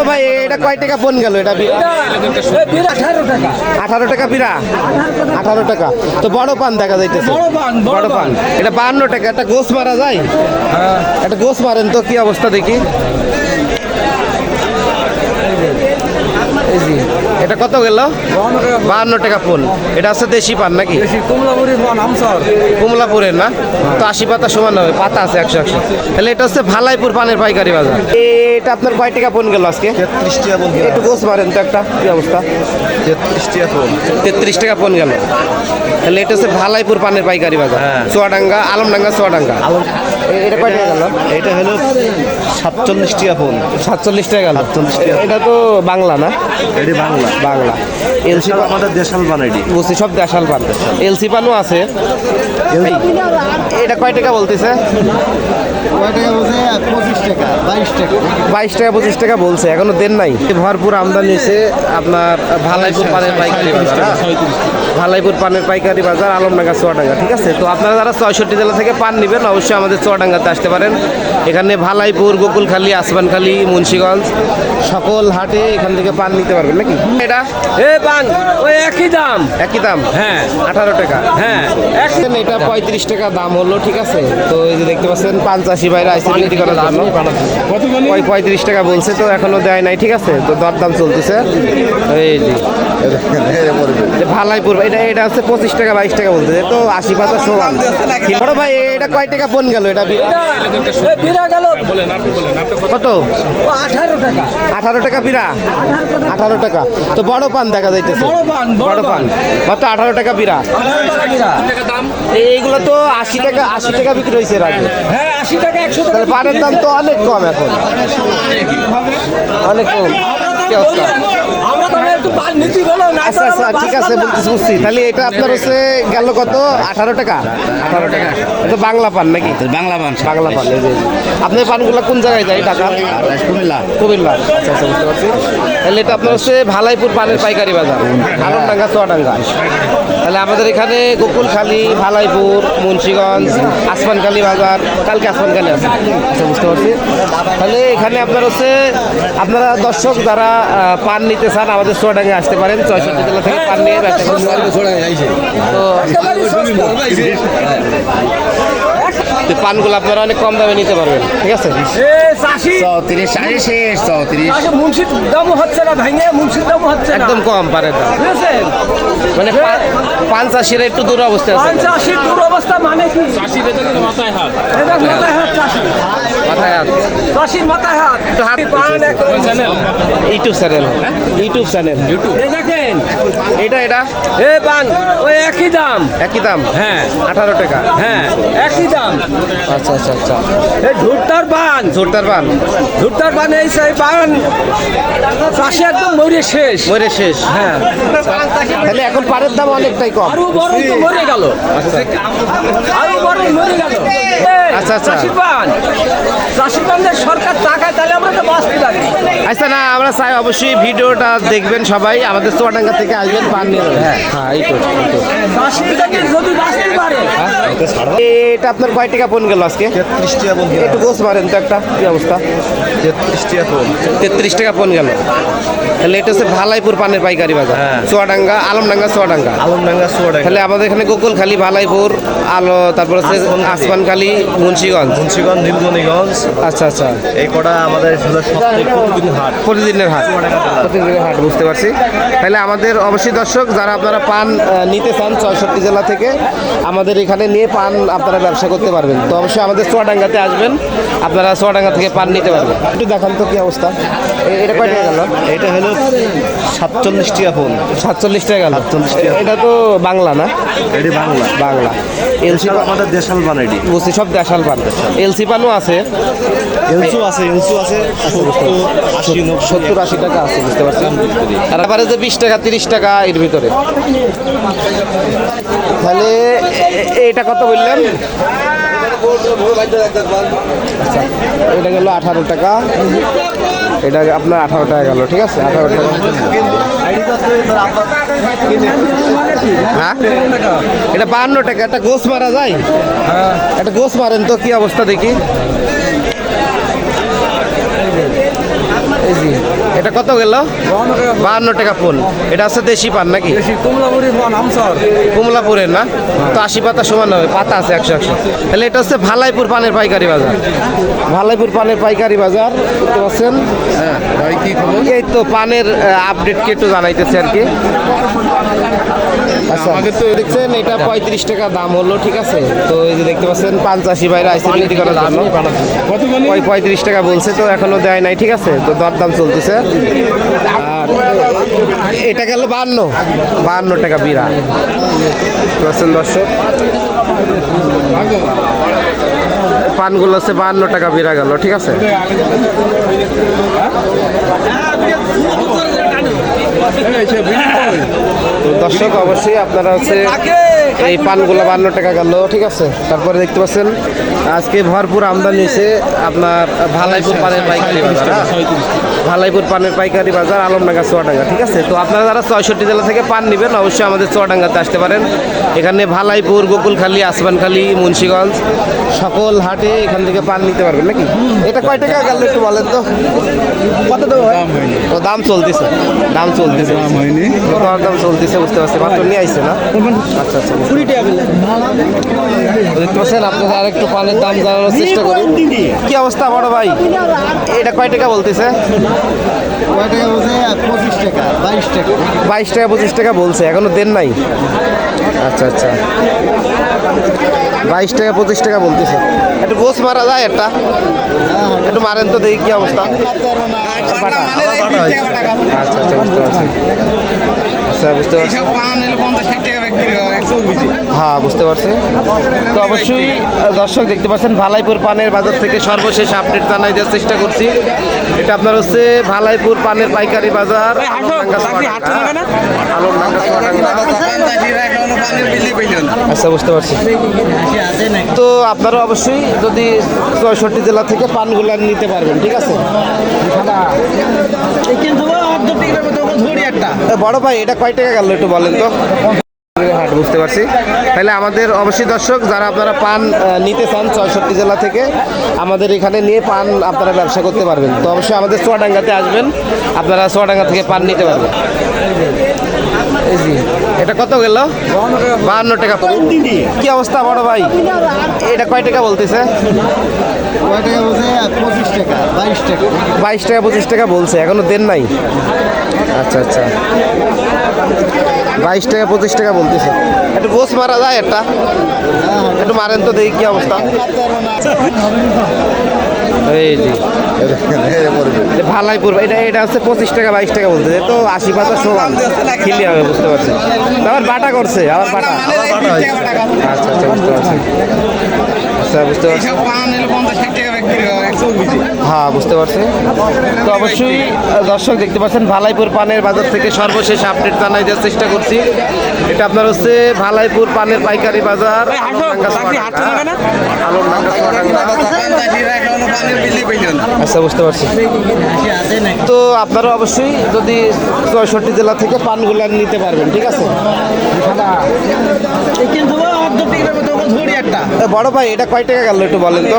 বড় ভাই এটা কয় টাকা পন গেল? এটা আঠারো টাকা। বিরা? আঠারো টাকা। তো বড় পান দেখা যাইতেছে। বড় পান, বড় বড় পান। এটা বাহান্ন টাকা একটা গোস মারা যায়? একটা গোস মারেন তো কি অবস্থা দেখি এই জি এটা কত গেল? বাহান্ন টাকা ফোন এটা আছে দেশি পান নাকি? কমলাপুরি কমলাপুরের না? তো আশি পাতা সমান হবে পাতা আছে একশো একশো। তাহলে এটা হচ্ছে ভালাইপুর পানের পাইকারি বাজার। এটা আপনার কয় টাকা ফোন গেল আজকে? তেত্রিশ টাকা একটু গোস মারেন তো একটা কি অবস্থা? তেত্রিশ টাকা ফোন তেত্রিশ টাকা পন গেল। তাহলে এটা হচ্ছে ভালাইপুর পানের পাইকারি বাজার। হ্যাঁ। চুয়াডাঙ্গা আলমডাঙ্গা চুয়াডাঙ্গা। এটা কয় টাকা গেল? এটা হলো সাতচল্লিশ টাকা ফোন সাতচল্লিশ টাকা গেল। 47 টাকা। এটা তো বাংলা না? এটি বাংলা। বাংলা। এলসি আমাদের দেশাল বানাইডি বুঝছি সব দেশাল পান এলসি পানও আছে। এটা কয় টাকা বলতেছে? টাকা বাইশ টাকা। পঁচিশ টাকা বলছে এখনও দেন নাই। ভরপুর আমদানি হয়েছে আপনার ভালাইপুর পানের পাইকারি বাজার? ভালাইপুর পানের পাইকারি বাজার আলমডাঙ্গা চুয়াডাঙ্গা ঠিক আছে? তো আপনারা যারা ছয়ষট্টি জেলা থেকে পান নেবেন অবশ্যই আমাদের চুয়াডাঙ্গাতে আসতে পারেন। এখানে ভালাইপুর গোকুলখালী আসমানখালী মুন্সিগঞ্জ সকল হাটে এখান থেকে পান নিতে পারবেন নাকি? এটা? এ পান ওই একই দাম। একই দাম? হ্যাঁ। আঠারো টাকা। হ্যাঁ। এটা পঁয়ত্রিশ টাকা দাম হলো ঠিক আছে? তো এই যে দেখতে পাচ্ছেন পাঞ্চাশি বাইরে আইসি বিক্রি করার জন্য। ওই পঁয়ত্রিশ টাকা বলছে তো এখনও দেয় নাই ঠিক আছে? তো দরদাম চলতেছে। এই জি যে ভালাইপুর এটা এটা হচ্ছে পঁচিশ টাকা বাইশ টাকা বলতেছে তো আশি পাতা সমান। বড় ভাই এটা কয় টাকা পন গেল? এটা বিরা গেল। কত? আঠারো টাকা। আঠারো টাকা বিরা আঠারো টাকা। তো বড় পান দেখা যাইতেছে। বড় পান, কত আঠারো টাকা বিরা এইগুলো তো আশি টাকা আশি টাকা বিক্রি হয়েছে এর আগে। হ্যাঁ পানের দাম তো অনেক কম এখন। অনেক কম। কি অবস্থা? আমরা তো একটু পান নীতি বলো না আচ্ছা আচ্ছা ঠিক আছে বলতেছি বুঝছি তাহলে এটা আপনার হচ্ছে গেল কত? আঠারো টাকা? আঠারো টাকা। এটা বাংলা পান নাকি? বাংলা বান বাংলা পান আপনার পানগুলো কোন জায়গায় যায় টাকা কুমিল্লা। কুমিল্লা। আচ্ছা আচ্ছা বুঝতে পারছি। তাহলে এটা আপনার হচ্ছে ভালাইপুর পানের পাইকারি বাজার চুয়াডাঙ্গা। তাহলে আমাদের এখানে গোকুলখালী ভালাইপুর মুন্সিগঞ্জ আসমানখালী বাজার কালকে আসমানখালী আছে। আচ্ছা বুঝতে পারছি। তাহলে এখানে আপনার হচ্ছে আপনারা দর্শক যারা পান নিতে চান আমাদের চুয়াডাঙ্গে আসতে পারেন ছয়ষট্টি জেলা থেকে পান নিয়ে ব্যবসা করতে পারেন তো তো পানগুলো আপনারা অনেক কম দামে নিতে পারবেন ঠিক আছে? চৌত্রিশ সাড়ে শেষ চৌত্রিশ। মুন্সির দামও হচ্ছে না ভেঙে মুন্সির দামও হচ্ছে একদম কম দাম মানে পান চাষিরা একটু দূর অবস্থা আছে দুরবস্থা মানে কি? এটা মাথায় হাত চাষি মাথায় হাত। চাষির মাথায় হাত। হাত পান ইউটিউব চ্যানেল। YouTube channel. দেখেন। এটা এটা? এ পান ওই একই দাম। একই দাম? হ্যাঁ। আঠারো টাকা। হ্যাঁ একই দাম। আচ্ছা আচ্ছা আচ্ছা। এই পান। পান। পান এই সেই পান। চাষি একদম মরে শেষ। মরে শেষ। হ্যাঁ। তাহলে এখন পানের দাম অনেকটাই কম। আরও বড় মরে গেল। আরও বড় মরে গেল। আচ্ছা, আচ্ছা। সরকার তাহলে আমরা তো বাঁচতে পারি। আচ্ছা না আমরা চাই অবশ্যই ভিডিওটা দেখবেন সবাই। আমাদের চুয়াডাঙ্গা থেকে আসবেন পান নিয়ে হ্যাঁ হ্যাঁ এই তো এই তো। চাষি থেকে যদি বাঁচতে পারে। এটা আপনার কয় টাকা পন গেল আজকে? তেত্রিশ টাকা বল একটু গোস মারেন তো একটা কি অবস্থা? তেত্রিশ টাকা ফোন তেত্রিশ টাকা পন গেল। তাহলে এটা হচ্ছে ভালাইপুর পানের পাইকারি বাজার। হ্যাঁ। চুয়াডাঙ্গা আলমডাঙ্গা চুয়াডাঙ্গা। আলমডাঙ্গা চুয়াডাঙ্গা। তাহলে আমাদের এখানে গোকুলখালী ভালাইপুর আলো তারপর হচ্ছে আসমানখালী। মুন্সিগঞ্জ? মুন্সিগঞ্জ নীলমণিগঞ্জ আচ্ছা আচ্ছা। এই কটা আমাদের প্রতিদিন হাট। প্রতিদিনের হাট। প্রতিদিনের হাট বুঝতে পারছি। তাহলে আমাদের অবশ্যই দর্শক যারা আপনারা পান নিতে চান ছয়ষট্টি জেলা থেকে আমাদের এখানে নিয়ে পান আপনারা ব্যবসা করতে পারবেন। তো অবশ্যই আমাদের চুয়াডাঙ্গাতে আসবেন আপনারা চুয়াডাঙ্গা থেকে পান নিতে পারবেন। একটু দেখান তো কি অবস্থা। এটা কয় টাকা গেল? এটা হলো সাতচল্লিশ টাকা ফোন সাতচল্লিশ টাকা গেল। 47 টাকা। এটা তো বাংলা না? এটি বাংলা। বাংলা। আমাদের দেশাল বানাইডি। বুঝছি সব দেশাল পান এলসি পানও আছে। এলসু আছে এলসু আছে সত্তর আশি টাকা আছে বুঝতে পারছেন? আর আবার যে বিশ টাকা তিরিশ টাকা এর ভিতরে। তাহলে এটা কত বললেন? আচ্ছা এটা গেল আঠারো টাকা। এটা আপনার আঠারো টাকা গেল ঠিক আছে? আঠারো টাকা। হ্যাঁ? এটা বাহান্ন টাকা একটা গোস মারা যায়? একটা গোস মারেন তো কি অবস্থা দেখি? এই জি এটা কত গেল? বাহান্ন টাকা ফুল। এটা আছে দেশি পান নাকি? কমলাপুরি কমলাপুরের না? তো আশি পাতা সমান হবে পাতা আছে একশো একশো। তাহলে এটা হচ্ছে ভালাইপুর পানের পাইকারি বাজার। ভালাইপুর পানের পাইকারি বাজার বুঝতে পারছেন এই তো পানের আপডেট কি একটু জানাইতেছে আর কি। আমাকে তো দেখছেন এটা পঁয়ত্রিশ টাকা দাম হলো ঠিক আছে? তো এই যে দেখতে পাচ্ছেন পঞ্চাশি বাইরে আইসি বিক্রি করার জন্য। ওই পঁয়ত্রিশ টাকা বলছে তো এখনও দেয় নাই ঠিক আছে? তো দরদাম চলতেছে। আর এটা গেল বান্ন। বান্ন টাকা বিরা বুঝতে দর্শক? পানগুলো হচ্ছে বাহান্ন টাকা বিরা গেল ঠিক আছে? তো দর্শক অবশ্যই আপনারা হচ্ছে এই পানগুলো বান্ন টাকা গেল ঠিক আছে? তারপরে দেখতে পাচ্ছেন আজকে ভরপুর আমদানি হয়েছে আপনার ভালাইপুর পানের পাইকারি বাজার হ্যাঁ? ভালাইপুর পানের পাইকারি বাজার আলমডাঙ্গা চুয়াডাঙ্গা ঠিক আছে? তো আপনারা যারা ছয়ষট্টি জেলা থেকে পান নেবেন অবশ্যই আমাদের চুয়াডাঙ্গাতে আসতে পারেন। এখানে ভালাইপুর গোকুলখালী আসমানখালী মুন্সিগঞ্জ সকল হাটে এখান থেকে পান নিতে পারবেন নাকি? এটা কয় টাকা গেল একটু বলেন তো? কত দেবো দাম চলতেছে দাম চলতেছে। দাম হয়নি। কত দাম চলতেছে বুঝতে পারছি মাত্র নিয়ে আইছে না? আচ্ছা আচ্ছা কুড়ি টাকা দেখতে পাচ্ছেন আপনাদের আর একটু পানের দাম জানানোর চেষ্টা করি। কি অবস্থা বড় ভাই? এটা কয় টাকা বলতেছে? কয় টাকা বলছে? বাইশ টাকা। পঁচিশ টাকা বলছে, এখনও দেন নাই। আচ্ছা আচ্ছা। বাইশ টাকা, পঁচিশ টাকা বলতেছে। একটু গোস মারা যায় একটা। একটু মারেন তো দেখি কি অবস্থা। আচ্ছা আচ্ছা বুঝতে পারছি। বুঝতে পারছি হ্যাঁ বুঝতে পারছি। তো অবশ্যই, দর্শক দেখতে পাচ্ছেন, ভালাইপুর পানের বাজার থেকে সর্বশেষ আপডেট জানাই দেওয়ার চেষ্টা করছি। এটা আপনার হচ্ছে ভালাইপুর পানের পাইকারি বাজার। আচ্ছা বুঝতে পারছি। তো আপনারা অবশ্যই যদি চৌষট্টি জেলা থেকে পানগুলা নিতে পারবেন ঠিক আছে? বড় ভাই এটা কয় টাকা গেল একটু বলেন তো? বুঝতে পারছি। তাহলে আমাদের অবশ্যই দর্শক যারা আপনারা পান নিতে চান চৌষট্টি জেলা থেকে আমাদের এখানে নিয়ে পান আপনারা ব্যবসা করতে পারবেন। তো অবশ্যই আমাদের চুয়াডাঙ্গাতে আসবেন আপনারা চুয়াডাঙ্গা থেকে পান নিতে পারবেন। জি এটা কত গেল? বাহান্ন টাকা কি অবস্থা বড় ভাই? এটা কয় টাকা বলতেছে? কয় টাকা বলছে? পঁচিশ টাকা বাইশ টাকা। বাইশ টাকা পঁচিশ টাকা বলছে এখনও দেন নাই? আচ্ছা আচ্ছা। বাইশ টাকা পঁচিশ টাকা বলতেছে। একটু গোস মারা যায় একটা। একটু মারেন তো দেখি কি অবস্থা। এই জি যে ভালাইপুর এটা এটা হচ্ছে পঁচিশ টাকা বাইশ টাকা বলতেছে। তো আশি পাতা সমান। খিলি হবে বুঝতে পারছি আবার বাটা করছে আবার বাটা। আচ্ছা আচ্ছা বুঝতে পারছি। আচ্ছা বুঝতে পারছি। হ্যাঁ বুঝতে পারছি। তো অবশ্যই দর্শক দেখতে পাচ্ছেন ভালাইপুর পানের বাজার থেকে সর্বশেষ আপডেট জানাই দেওয়ার চেষ্টা করছি। এটা আপনার হচ্ছে ভালাইপুর পানের পাইকারি বাজার। আচ্ছা বুঝতে পারছি। তো আপনারা অবশ্যই যদি চৌষট্টি জেলা থেকে পানগুলা নিতে পারবেন ঠিক আছে? বড় ভাই এটা কয় টাকা গেল একটু বলেন তো?